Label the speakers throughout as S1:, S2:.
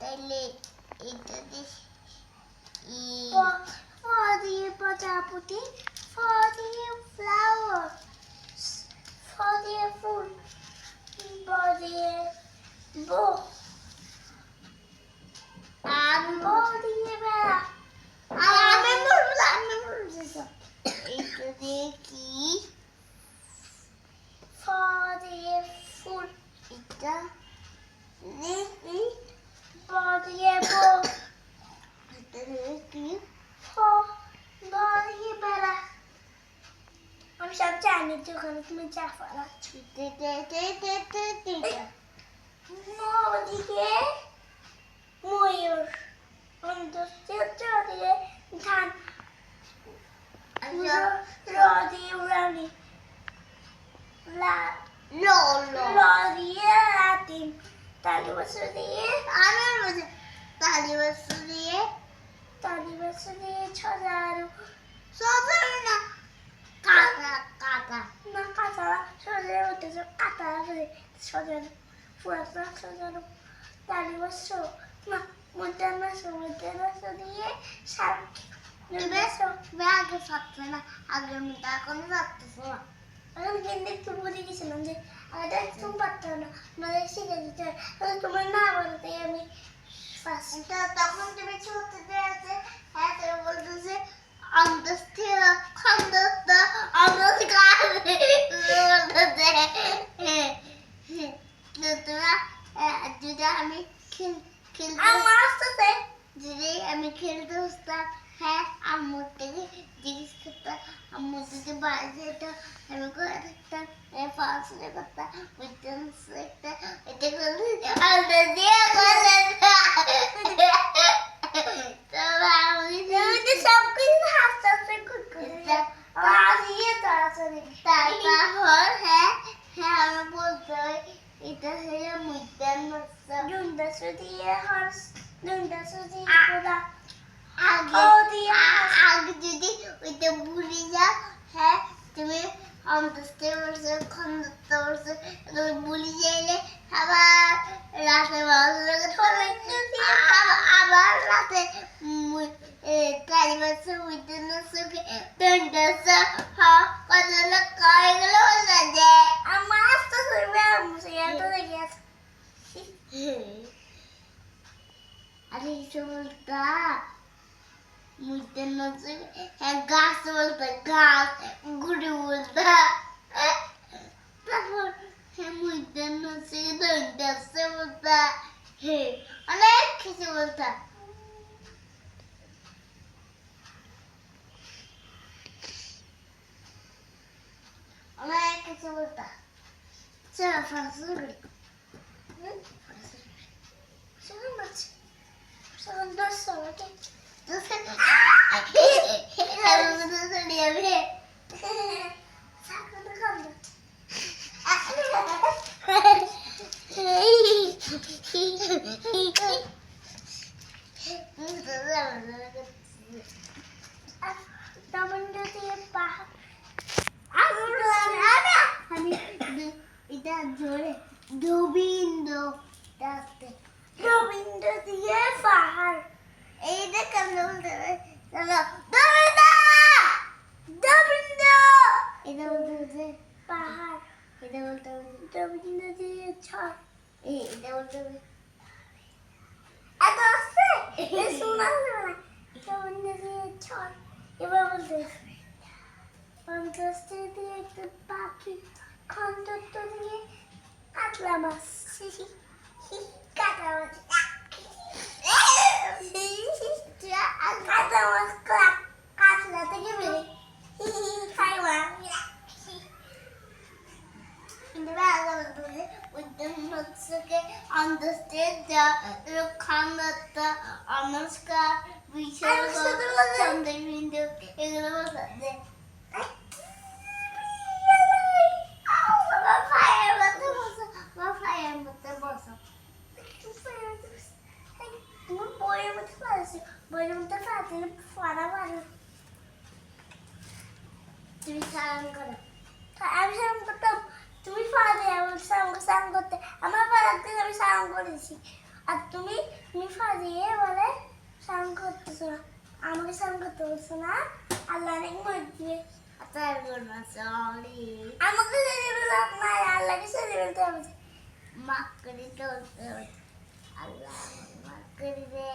S1: তাইলে এটা দেখি ফ দিয়ে প্রজাপতি ফ দিয়ে ফ্লাওয়ার ফ দিয়ে ফুল ব দিয়ে বো। আর ব দিয়ে বেড়া। আর আমি বলব আমি বলব। এটা দিয়ে কি? ফ দিয়ে ফুল। এটা দেখি ব দিয়ে Potrebo få libera. Am șapte ani, tu când îți mergi afară. Nouă dihe, muiuri. Am dus de dan. Rodi, urani. La... Lolo. Lodi, latin. দিয়ে লাতিন তালি বছর দিয়ে। আমি বলছি তালি বছর দিয়ে তালি বছর দিয়ে ছজারু ছজারু না কাটা কাটা না কাটা সজারু উঠেছে কাটা আছে সজারু পুরাতন সজারু। তালি বছর না মধ্যে মাসে দিয়ে সার আগে থাকতো না আগের মধ্যে এখন থাকতেছে না। আমি কিন্তু একটু বুঝে গেছিলাম যে adesso un bottono, ma adesso che dice, non come Napoli, che mi faccio. Intanto quando mi ci vuole vedere, essere vuol dire, understand, understand, understand, Dudura, Dudura, Ami, Kildosta. Ama hasta sen. Dudura, Ami, Kildosta. হ্যাঁ আম্মুর থেকে জিজ্ঞেস করতাম আম্মু যদি বাড়ি যেত আমি করে থাকতাম পড়াশোনা করতাম বিজ্ঞান শিখতাম এটা করতে আলাদা দিয়ে করে তারপর হ্যাঁ হ্যাঁ আমি বলতে হয় এটা হলো মুদ্রান মৎস্য দুন্দাসু দিয়ে হর্স দুন্দাসু দিয়ে কোদা আগে যদি ওইটা ভুলে যাও হ্যাঁ তুমি অন্তস্থে বসে খন্দতে বসে তুমি ভুলে যাইলে আবার রাতে আবার রাতে কালী মাসে উঠে না সুখে দণ্ডাসা কত লোক কয়ে গেল না যে আমার আসতে শুনবে আমি সেটা দেখে আরে কিছু বলতা Mülten nasıl gaz oldu, gaz, guru você Tamam, mülten olha döndesi oldu. você. herkesi oldu. Ona herkesi oldu. Sen fazla oldu. só maç. Sen dört sonra geç. জোরে গোবিন্দ ডাকতে গোবিন্দ দিয়ে পাহাড় এইটা কেমন বলতে হবে চলো গোবিন্দ গোবিন্দ এটা বলতে হবে পাহাড় এটা বলতে হবে গোবিন্দ দিয়ে ছড় এই এটা বলতে হবে এত আছে এ শোনা যাবে না গোবিন্দ দিয়ে ছড় এবার বলতে হবে অন্তস্থে দিয়ে একটা পাখি খন্দত্ব Kıklamaz. Kıklamaz. Kıklamaz. Kıkladı gibi. Hayvan. Şimdi ben the Anushka. We should go something in
S2: the বইয়ের মধ্যে পারলে পড়া
S1: তুমি সারান করো
S2: আমি সারাম করতাম তুমি পারবে আমার সারাম সারাম করতে আমার পাড়ার দিন আমি সারাম করেছি আর তুমি তুমি ফাদিয়ে বলে সারাম করতেছো না আমাকে সারাম করতে বলছো না আল্লাহ অনেক মরে দিবে আমাকে নাই আল্লাহকে সেরে ফেলতে হবে
S1: মাফ করে চলতে হবে আল্লাহ মাফ করে দে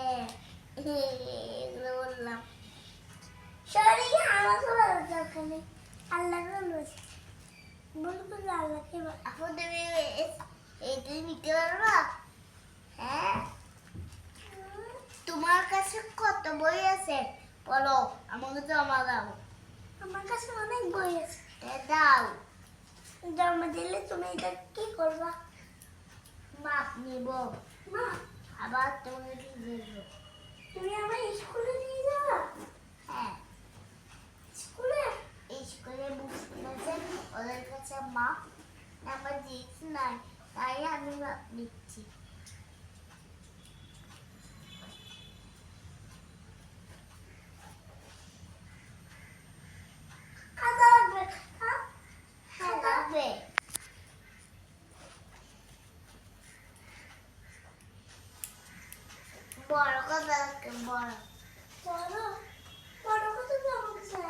S1: এগুলো বললাম
S2: সরি আমাকে বলার দরকার নেই বলব আল্লাহকে
S1: আপু তুমি এইটা নিতে পারবা? হ্যাঁ? তোমার কাছে কত বই আছে? বলো আমাকে জমা দাও।
S2: আমার কাছে অনেক বই আছে।
S1: দাও।
S2: জন্ম দিলে তুমি এটা কি করবা?
S1: মাপ নিব।
S2: মা
S1: আবার তোমাকে কি দেবো।
S2: তুমি আমার স্কুলে নিয়ে যাবা?
S1: হ্যাঁ।
S2: স্কুলে?
S1: 나의 목숨은
S2: 뭐라고
S1: 생각해 뭐라 뭐라